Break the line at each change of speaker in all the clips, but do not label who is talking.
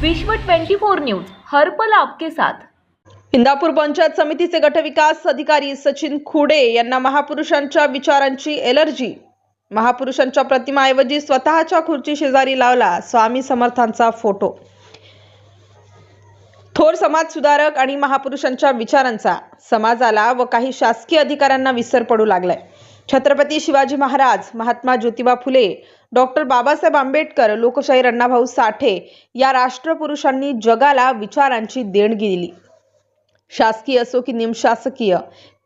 विश्व 24 न्यूज हरपल आपके साथ.
इंदापूर पंचायत समितीचे गटविकास अधिकारी सचिन खुडे यांना महापुरुषांच्या विचारांची एलर्जी. महापुरुषांच्या प्रतिमाऐवजी स्वतःच्या खुर्ची शेजारी लावला स्वामी समर्थांचा फोटो. थोर समाज सुधारक आणि महापुरुषांच्या विचारांचा समाजाला व काही शासकीय अधिकाऱ्यांना विसर पडू लागलाय. छत्रपती शिवाजी महाराज महात्मा ज्योतिबा फुले डॉक्टर बाबासाहेब आंबेडकर लोकशाहीर अण्णाभाऊ साठे या राष्ट्रपुरुषांनी जगाला विचारांची देणगी दिली. शासकीय असो की निमशासकीय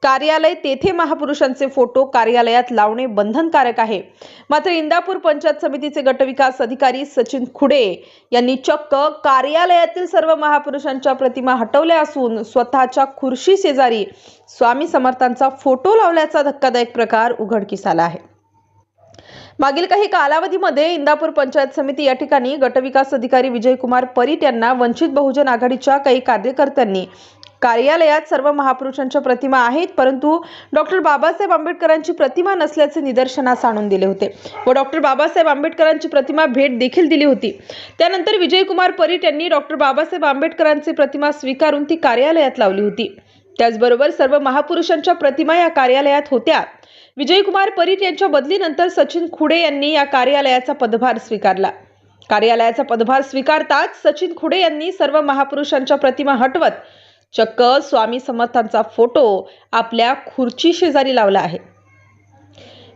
कार्यालय तेथे महापुरुषांचे फोटो कार्यालयात लावणे बंधनकारक आहे. मात्र इंदापूर पंचायत समितीचे गटविकास अधिकारी सचिन खुडे यांनी चक्क कार्यालयातील सर्व महापुरुषांच्या प्रतिमा हटवल्या असून स्वतःच्या खुर्शी शेजारी स्वामी समर्थांचा फोटो लावल्याचा धक्कादायक प्रकार उघडकीस आला आहे. मागील काही कालावधीमध्ये इंदापूर पंचायत समिती या ठिकाणी गटविकास अधिकारी विजयकुमार परीट यांना वंचित बहुजन आघाडीच्या काही कार्यकर्त्यांनी कार्यालयात सर्व महापुरुषांच्या प्रतिमा आहेत परंतु डॉक्टर बाबासाहेब आंबेडकरांची प्रतिमा नसल्याचे निदर्शनास आणून दिले होते व डॉक्टर बाबासाहेब आंबेडकरांची प्रतिमा भेट देखील दिली होती. त्यानंतर विजयकुमार परीट यांनी डॉक्टर बाबासाहेब आंबेडकरांची प्रतिमा स्वीकारून ती कार्यालयात लावली होती. त्याचबरोबर सर्व महापुरुषांच्या प्रतिमा या कार्यालयात होत्या. विजयकुमार परीट यांच्या बदलीनंतर सचिन खुडे यांनी या कार्यालयाचा पदभार स्वीकारला. कार्यालयाचा पदभार स्वीकारताच सचिन खुडे यांनी सर्व महापुरुषांच्या प्रतिमा हटवत चक्क स्वामी समर्थांचा फोटो आपल्या खुर्ची शेजारी लावला आहे.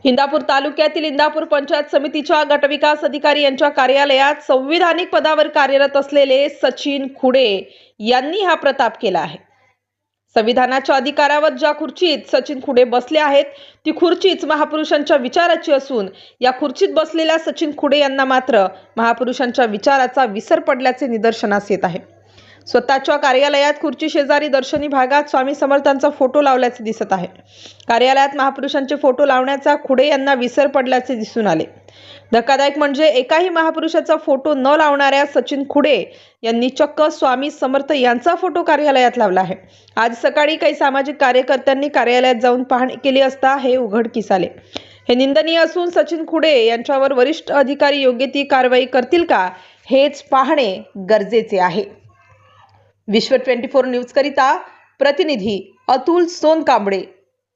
इंदापूर तालुक्यातील इंदापूर पंचायत समितीच्या गटविकास अधिकारी यांच्या कार्यालयात संविधानिक पदावर कार्यरत असलेले सचिन खुडे यांनी हा प्रताप केला आहे. संविधानाच्या अधिकारावर ज्या खुर्चीत सचिन खुडे बसले आहेत ती खुर्चीच महापुरुषांच्या विचाराची असून या खुर्चीत बसलेल्या सचिन खुडे यांना मात्र महापुरुषांच्या विचाराचा विसर पडल्याचे निदर्शनास येत आहे. स्वतःच्या कार्यालयात खुर्ची शेजारी दर्शनी भागात स्वामी समर्थांचा फोटो लावल्याचे दिसत आहे. कार्यालयात महापुरुषांचे फोटो लावण्याचा खुडे यांना विसर पडल्याचे दिसून आले. धक्कादायक म्हणजे एकाही महापुरुषाचा फोटो न लावणाऱ्या सचिन खुडे यांनी चक्क स्वामी समर्थ यांचा फोटो कार्यालयात लावला आहे. आज सकाळी काही सामाजिक कार्यकर्त्यांनी कार्यालयात जाऊन पाहणी केली असता हे उघडकीस आले हे निंदनीय असून सचिन खुडे यांच्यावर वरिष्ठ अधिकारी योग्य ती कारवाई करतील का हेच पाहणे गरजेचे आहे. विश्व ट्वेंटी फोर न्यूजकरिता प्रतिनिधी अतुल सोनकांबळे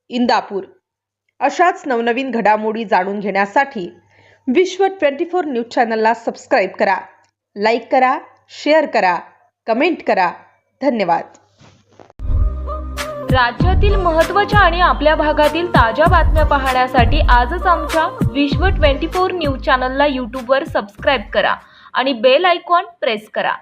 इंदापूर. अशाच नवनवीन घडामोडी जाणून घेण्यासाठी विश्व ट्वेंटी फोर न्यूज चॅनलला सबस्क्राईब करा लाईक करा शेअर करा कमेंट करा. धन्यवाद.
राज्यातील महत्त्वाच्या आणि आपल्या भागातील ताज्या बातम्या पाहण्यासाठी आजच आमच्या विश्व 24 न्यूज चॅनलला यूट्यूबवर सबस्क्राईब करा आणि बेल आयकॉन प्रेस करा.